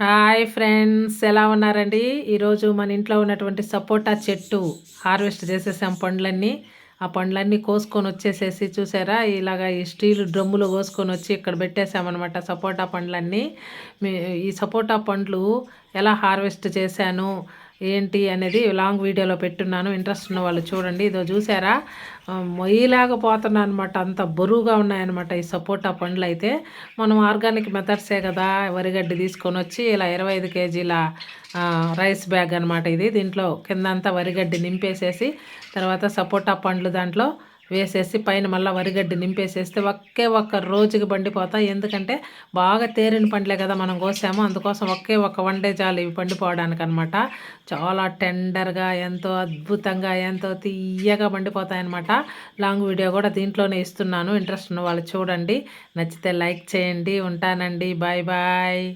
Hi friends ఎలా ఉన్నారండి? ఈరోజు మన ఇంట్లో ఉన్నటువంటి సపోటా చెట్టు హార్వెస్ట్ చేసేసాం పండ్లన్నీ. ఆ పండ్లన్నీ కోసుకొని వచ్చేసేసి చూసారా? ఇలాగ ఈ స్టీల్ డ్రమ్ములో కోసుకొని వచ్చి ఇక్కడ పెట్టేసామన్నమాట సపోటా పండ్లన్నీ. ఈ సపోటా పండ్లు ఎలా హార్వెస్ట్ చేశాను? ఏంటి అనేది లాంగ్ వీడియోలో పెట్టున్నాను. ఇంట్రెస్ట్ ఉన్న వాళ్ళు చూడండి. ఇదో చూసారా? మొయ్యలేకపోతున్నా అనమాట అంత బరువుగా ఉన్నాయన్నమాట ఈ సపోటా పండ్లు అయితే. మనం ఆర్గానిక్ మెథడ్సే కదా వరిగడ్డి తీసుకొని వచ్చి ఇలా ఇరవై ఐదు కేజీల రైస్ బ్యాగ్ అనమాట ఇది. దీంట్లో కిందంతా వరిగడ్డి నింపేసేసి తర్వాత సపోటా పండ్లు దాంట్లో వేసేసి పైన మళ్ళీ వరిగడ్డి నింపేసేస్తే ఒకే ఒక్క రోజుకి బండిపోతాయి ఎందుకంటే బాగా తేరిన పండ్లే కదా మనం కోసాము. అందుకోసం ఒకే ఒక్క వన్ డే చాలు ఇవి పండిపోవడానికి అనమాట చాలా టెండర్గా ఎంతో అద్భుతంగా ఎంతో తీయగా పండిపోతాయన్నమాట లాంగ్ వీడియో కూడా దీంట్లోనే ఇస్తున్నాను. ఇంట్రెస్ట్ ఉన్న వాళ్ళు చూడండి. నచ్చితే లైక్ చేయండి. ఉంటానండి. Bye bye.